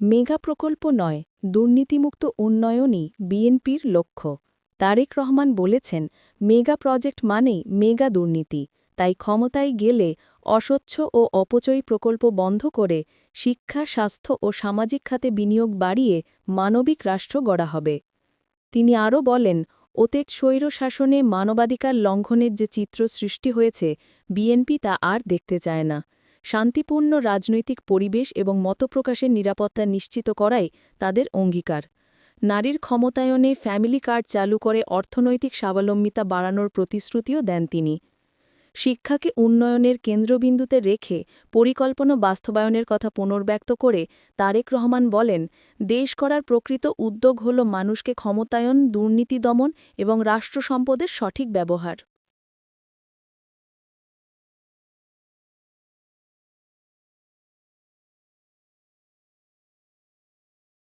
Mega প্রকল্প নয়, দুর্নীতিমুক্ত উন্নয়নই বিএনপির লক্ষ্য। তারেক রহমান বলেছেন, মেগা প্রজেক্ট মানেই মেগা দুর্নীতি, তাই ক্ষমতায় গেলে অস্বচ্ছ ও অপচয়ী প্রকল্প বন্ধ করে শিক্ষা, স্বাস্থ্য ও সামাজিক খাতে বিনিয়োগ বাড়িয়ে মানবিক রাষ্ট্র গড়া হবে। তিনি আরও বলেন অতীত স্বৈর শাসনে মানবাধিকার লঙ্ঘনের যে চিত্র সৃষ্টি হয়েছে, বিএনপি তা আর দেখতে চায় না। শান্তিপূর্ণ রাজনৈতিক পরিবেশ এবং মতপ্রকাশের নিরাপত্তা নিশ্চিত করাই তাদের অঙ্গীকার। নারীর ক্ষমতায়নে ফ্যামিলি কার্ড চালু করে অর্থনৈতিক স্বাবলম্বিতা বাড়ানোর প্রতিশ্রুতিও দেন তিনি। শিক্ষাকে উন্নয়নের কেন্দ্রবিন্দুতে রেখে পরিকল্পনা বাস্তবায়নের কথা পুনর্ব্যক্ত করে তারেক রহমান বলেন, দেশ করার প্রকৃত উদ্যোগ হল মানুষকে ক্ষমতায়ন, দুর্নীতি দমন এবং রাষ্ট্র সম্পদের সঠিক ব্যবহার।